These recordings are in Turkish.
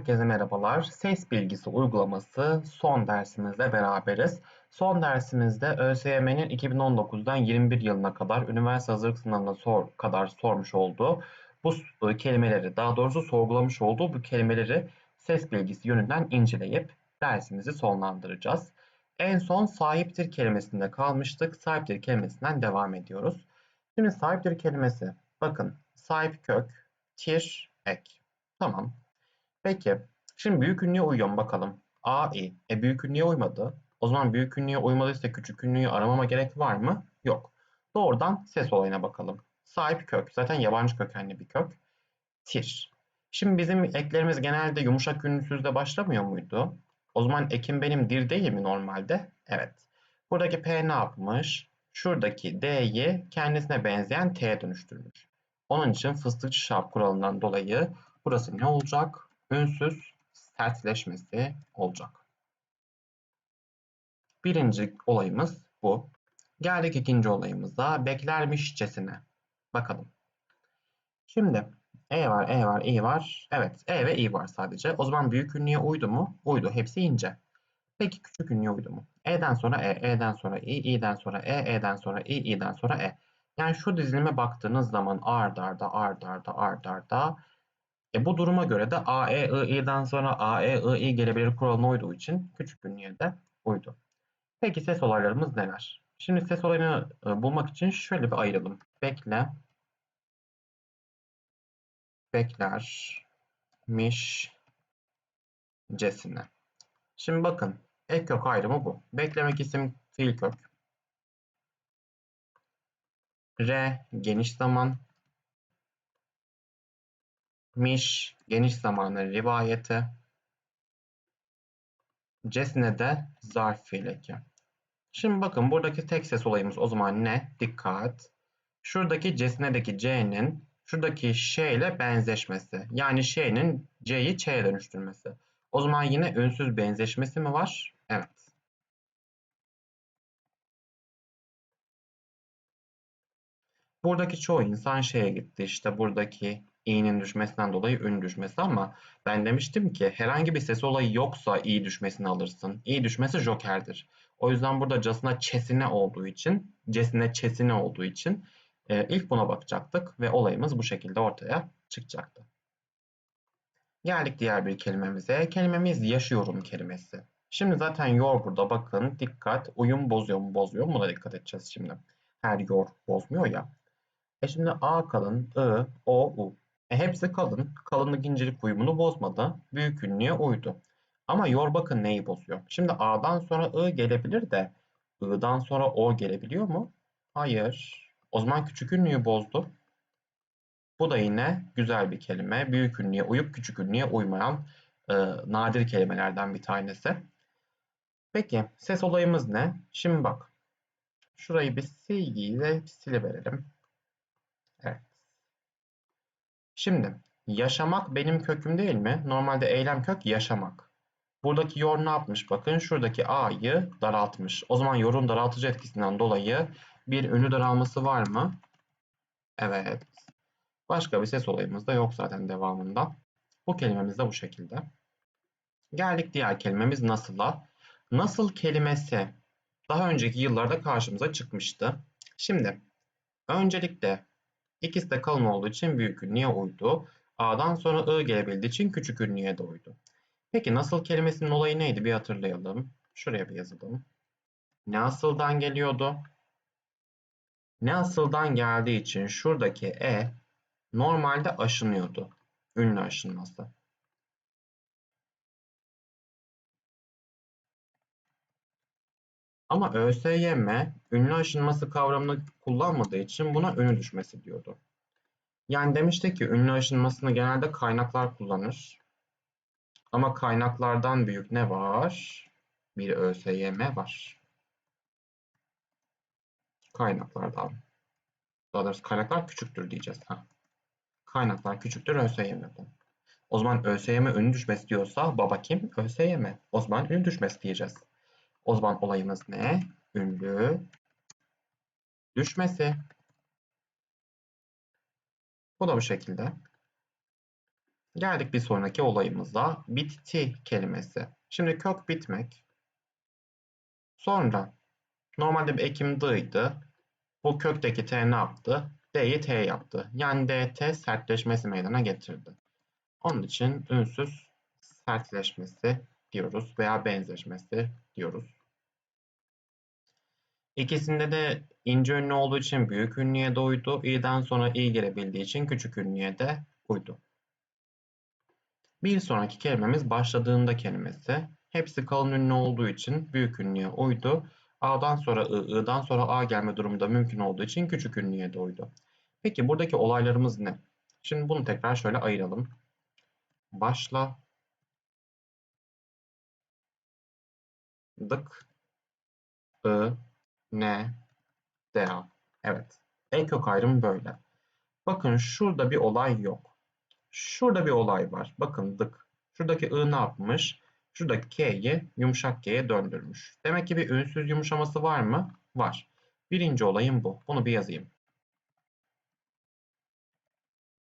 herkese merhabalar. Ses bilgisi uygulaması son dersimizle beraberiz. Son dersimizde ÖSYM'nin 2019'dan 21 yılına kadar üniversite hazırlık sınavına sor, kadar sormuş olduğu bu kelimeleri, daha doğrusu sorgulamış olduğu bu kelimeleri ses bilgisi yönünden inceleyip dersimizi sonlandıracağız. En son sahiptir kelimesinde kalmıştık. Sahiptir kelimesinden devam ediyoruz. Şimdi sahiptir kelimesi, bakın sahip kök, tir, ek. Tamam. Peki. Şimdi büyük ünlüye uyuyor mu bakalım. A, I. E büyük ünlüye uymadı. O zaman büyük ünlüye uymadıysa küçük ünlüyü aramama gerek var mı? Yok. Doğrudan ses olayına bakalım. Sahip kök. Zaten yabancı kökenli bir kök. Tir. Şimdi bizim eklerimiz genelde yumuşak ünlüsüzle başlamıyor muydu? O zaman ekim benim dir değil mi normalde? Evet. Buradaki P ne yapmış? Şuradaki D'yi kendisine benzeyen T'ye dönüştürmüş. Onun için fıstıkçı şap kuralından dolayı burası ne olacak? Ünsüz sertleşmesi olacak. Birinci olayımız bu. Geldik ikinci olayımıza. Beklermişçesine. Bakalım. Şimdi E var, E var, I var. Evet, E ve I var sadece. O zaman büyük ünlüye uydu mu? Uydu. Hepsi ince. Peki küçük ünlüye uydu mu? E'den sonra E, E'den sonra I, I'den sonra E, E'den sonra I, I'den sonra E. Yani şu dizilime baktığınız zaman ard arda ard arda ard arda e bu duruma göre de A, E, I, I'den sonra A, E, I, I gelebilir kuralına uyduğu için küçük ünlüye de uydu. Peki ses olaylarımız neler? Şimdi ses olayını e, bulmak için şöyle bir ayıralım. Bekle, bekler, miş, cesine. Şimdi bakın ek kök ayrımı bu. Beklemek isim fiil kök. R geniş zaman. Miş geniş zamanın rivayeti. Cesine de zarf fiileki. Şimdi bakın buradaki tek ses olayımız o zaman ne? Dikkat. Şuradaki cesnedeki C'nin şuradaki Ş ile benzeşmesi. Yani Ş'nin C'yi Ç'ye dönüştürmesi. O zaman yine ünsüz benzeşmesi mi var? Evet. Buradaki çoğu insan şeye gitti işte buradaki i'nin düşmesinden dolayı ün düşmesi ama ben demiştim ki herhangi bir ses olayı yoksa i düşmesini alırsın. i düşmesi jokerdir. O yüzden burada casına çesine olduğu için, cesine çesine olduğu için e, ilk buna bakacaktık ve olayımız bu şekilde ortaya çıkacaktı. Geldik diğer bir kelimemize. Kelimemiz yaşıyorum kelimesi. Şimdi zaten yor burada bakın dikkat uyum bozuyor mu bozuyor mu buna dikkat edeceğiz şimdi. Her yor bozmuyor ya. E şimdi A kalın, I, O, U. E hepsi kalın. Kalınlık incelik uyumunu bozmadı. Büyük ünlüye uydu. Ama yor bakın neyi bozuyor. Şimdi A'dan sonra I gelebilir de I'dan sonra O gelebiliyor mu? Hayır. O zaman küçük ünlüyü bozdu. Bu da yine güzel bir kelime. Büyük ünlüye uyup küçük ünlüye uymayan e, nadir kelimelerden bir tanesi. Peki ses olayımız ne? Şimdi bak. Şurayı bir silgiyle siliverelim. Evet. Şimdi yaşamak benim köküm değil mi? Normalde eylem kök yaşamak. Buradaki yor ne yapmış? Bakın şuradaki a'yı daraltmış. O zaman yorun daraltıcı etkisinden dolayı bir ünlü daralması var mı? Evet. Başka bir ses olayımız da yok zaten devamında. Bu kelimemiz de bu şekilde. Geldik diğer kelimemiz nasıl'a. Nasıl kelimesi daha önceki yıllarda karşımıza çıkmıştı. Şimdi öncelikle İkisi de kalın olduğu için büyük ünlüye uydu. A'dan sonra I gelebildiği için küçük ünlüye de uydu. Peki nasıl kelimesinin olayı neydi bir hatırlayalım. Şuraya bir yazalım. Ne asıldan geliyordu? Ne asıldan geldiği için şuradaki E normalde aşınıyordu. Ünlü aşınması. Ama ÖSYM ünlü aşınması kavramını kullanmadığı için buna ünlü düşmesi diyordu. Yani demişti ki ünlü aşınmasını genelde kaynaklar kullanır. Ama kaynaklardan büyük ne var? Bir ÖSYM var. Kaynaklardan. Daha doğrusu kaynaklar küçüktür diyeceğiz. Ha. Kaynaklar küçüktür ÖSYM'den. O zaman ÖSYM ünlü düşmesi diyorsa baba kim? ÖSYM. O zaman ünlü düşmesi diyeceğiz. O zaman olayımız ne? Ünlü düşmesi. Bu da bu şekilde. Geldik bir sonraki olayımıza. Bitti kelimesi. Şimdi kök bitmek. Sonra normalde bir ekim d'ydı. Bu kökteki t ne yaptı? D'yi t yaptı. Yani dt sertleşmesi meydana getirdi. Onun için ünsüz sertleşmesi diyoruz veya benzeşmesi diyoruz. İkisinde de ince ünlü olduğu için büyük ünlüye de uydu. i'den sonra i gelebildiği için küçük ünlüye de uydu. Bir sonraki kelimemiz başladığında kelimesi. Hepsi kalın ünlü olduğu için büyük ünlüye uydu. A'dan sonra I, I'dan sonra A gelme durumu da mümkün olduğu için küçük ünlüye de uydu. Peki buradaki olaylarımız ne? Şimdi bunu tekrar şöyle ayıralım. Başla, dık, I, N, DA. Evet. En kök ayrımı böyle. Bakın şurada bir olay yok. Şurada bir olay var. Bakın dık. Şuradaki I ne yapmış? Şuradaki K'yi yumuşak G'ye döndürmüş. Demek ki bir ünsüz yumuşaması var mı? Var. Birinci olayım bu. Bunu bir yazayım.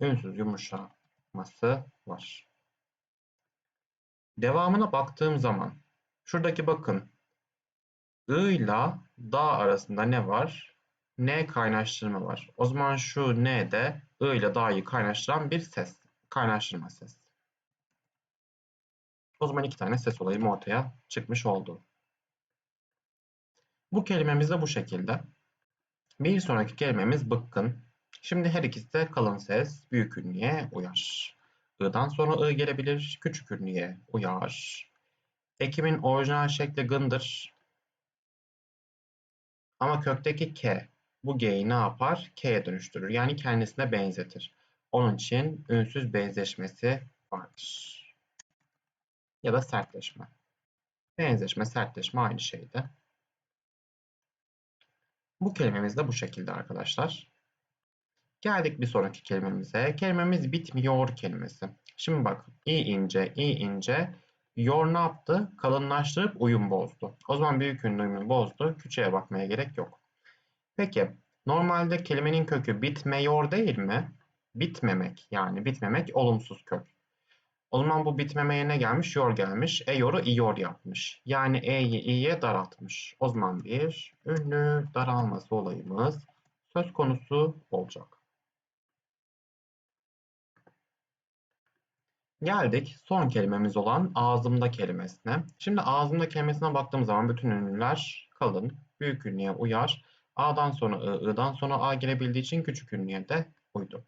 Ünsüz yumuşaması var. Devamına baktığım zaman şuradaki bakın I ile da arasında ne var? N kaynaştırma var. O zaman şu N de I ile da'yı kaynaştıran bir ses. Kaynaştırma ses. O zaman iki tane ses olayım ortaya çıkmış oldu. Bu kelimemiz de bu şekilde. Bir sonraki kelimemiz bıkkın. Şimdi her ikisi de kalın ses büyük ünlüye uyar. I'dan sonra I gelebilir, küçük ünlüye uyar. Ekimin orijinal şekli gındır. Ama kökteki K bu G'yi ne yapar? K'ye dönüştürür. Yani kendisine benzetir. Onun için ünsüz benzeşmesi vardır. Ya da sertleşme. Benzeşme, sertleşme aynı şeyde. Bu kelimemiz de bu şekilde arkadaşlar. Geldik bir sonraki kelimemize. Kelimemiz bitmiyor kelimesi. Şimdi bak i ince, i ince. Yor ne yaptı? Kalınlaştırıp uyum bozdu. O zaman büyük ünlü uyumu bozdu. Küçüğe bakmaya gerek yok. Peki normalde kelimenin kökü bitmiyor değil mi? Bitmemek yani bitmemek olumsuz kök. O zaman bu bitmemeye ne gelmiş? Yor gelmiş. E yoru i yor yapmış. Yani e'yi i'ye daraltmış. O zaman bir ünlü daralması olayımız söz konusu olacak. Geldik son kelimemiz olan ağzımda kelimesine. Şimdi ağzımda kelimesine baktığım zaman bütün ünlüler kalın, büyük ünlüye uyar. A'dan sonra I, I'dan sonra A gelebildiği için küçük ünlüye de uydu.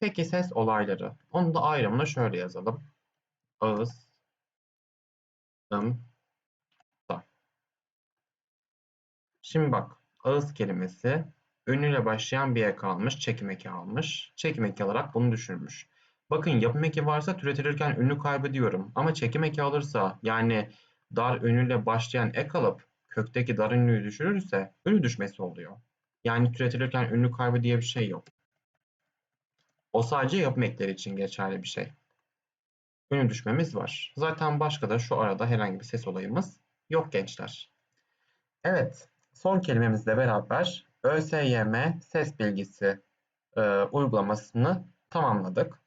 Peki ses olayları. Onu da ayrımını şöyle yazalım. Ağız, ım, da. Şimdi bak, ağız kelimesi ünlüyle başlayan bir ek almış, çekim eki almış. Çekim eki alarak bunu düşürmüş. Bakın yapım eki varsa türetilirken ünlü kaybediyorum. Ama çekim eki alırsa yani dar ünlüyle başlayan ek alıp kökteki dar ünlüyü düşürürse ünlü düşmesi oluyor. Yani türetilirken ünlü kaybı diye bir şey yok. O sadece yapım ekleri için geçerli bir şey. Ünlü düşmemiz var. Zaten başka da şu arada herhangi bir ses olayımız yok gençler. Evet, son kelimemizle beraber ÖSYM ses bilgisi e, uygulamasını tamamladık.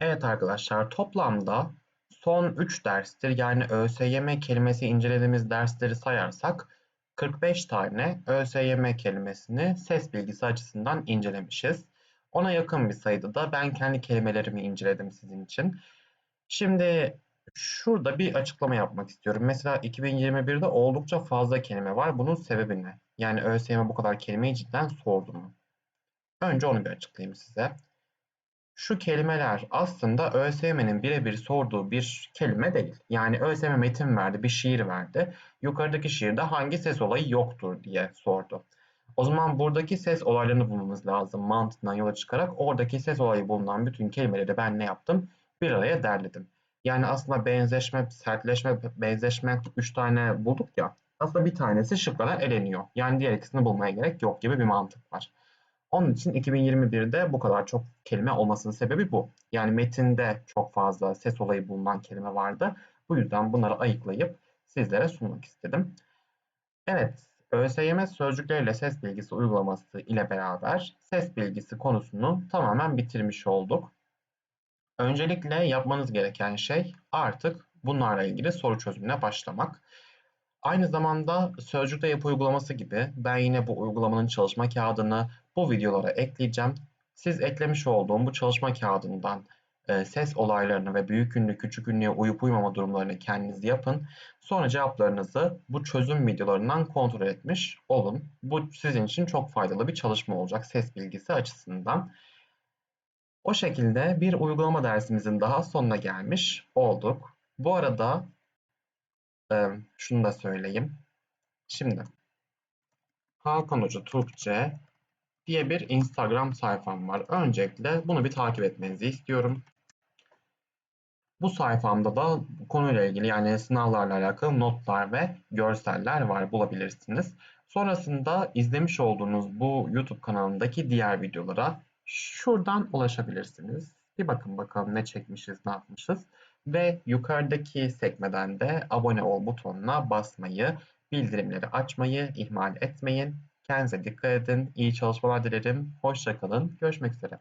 Evet arkadaşlar toplamda son 3 derstir yani ÖSYM kelimesi incelediğimiz dersleri sayarsak 45 tane ÖSYM kelimesini ses bilgisi açısından incelemişiz. Ona yakın bir sayıda da ben kendi kelimelerimi inceledim sizin için. Şimdi şurada bir açıklama yapmak istiyorum. Mesela 2021'de oldukça fazla kelime var. Bunun sebebi ne? Yani ÖSYM bu kadar kelimeyi cidden sordu mu? Önce onu bir açıklayayım size. Şu kelimeler aslında ÖSYM'nin birebir sorduğu bir kelime değil. Yani ÖSYM metin verdi, bir şiir verdi. Yukarıdaki şiirde hangi ses olayı yoktur diye sordu. O zaman buradaki ses olaylarını bulmamız lazım mantığından yola çıkarak. Oradaki ses olayı bulunan bütün kelimeleri ben ne yaptım? Bir araya derledim. Yani aslında benzeşme, sertleşme, benzeşme 3 tane bulduk ya. Aslında bir tanesi şıklara eleniyor. Yani diğer ikisini bulmaya gerek yok gibi bir mantık var. Onun için 2021'de bu kadar çok kelime olmasının sebebi bu. Yani metinde çok fazla ses olayı bulunan kelime vardı. Bu yüzden bunları ayıklayıp sizlere sunmak istedim. Evet, ÖSYM sözcükleriyle ses bilgisi uygulaması ile beraber ses bilgisi konusunu tamamen bitirmiş olduk. Öncelikle yapmanız gereken şey artık bunlarla ilgili soru çözümüne başlamak. Aynı zamanda sözcükte yapı uygulaması gibi ben yine bu uygulamanın çalışma kağıdını bu videolara ekleyeceğim. Siz eklemiş olduğum bu çalışma kağıdından e, ses olaylarını ve büyük ünlü küçük ünlüye uyup uymama durumlarını kendiniz yapın. Sonra cevaplarınızı bu çözüm videolarından kontrol etmiş olun. Bu sizin için çok faydalı bir çalışma olacak ses bilgisi açısından. O şekilde bir uygulama dersimizin daha sonuna gelmiş olduk. Bu arada e, şunu da söyleyeyim. Şimdi Hakan Hoca Türkçe diye bir Instagram sayfam var. Öncelikle bunu bir takip etmenizi istiyorum. Bu sayfamda da konuyla ilgili yani sınavlarla alakalı notlar ve görseller var bulabilirsiniz. Sonrasında izlemiş olduğunuz bu YouTube kanalındaki diğer videolara şuradan ulaşabilirsiniz. Bir bakın bakalım ne çekmişiz, ne yapmışız. Ve yukarıdaki sekmeden de abone ol butonuna basmayı, bildirimleri açmayı ihmal etmeyin. Kendinize dikkat edin. İyi çalışmalar dilerim. Hoşçakalın. Görüşmek üzere.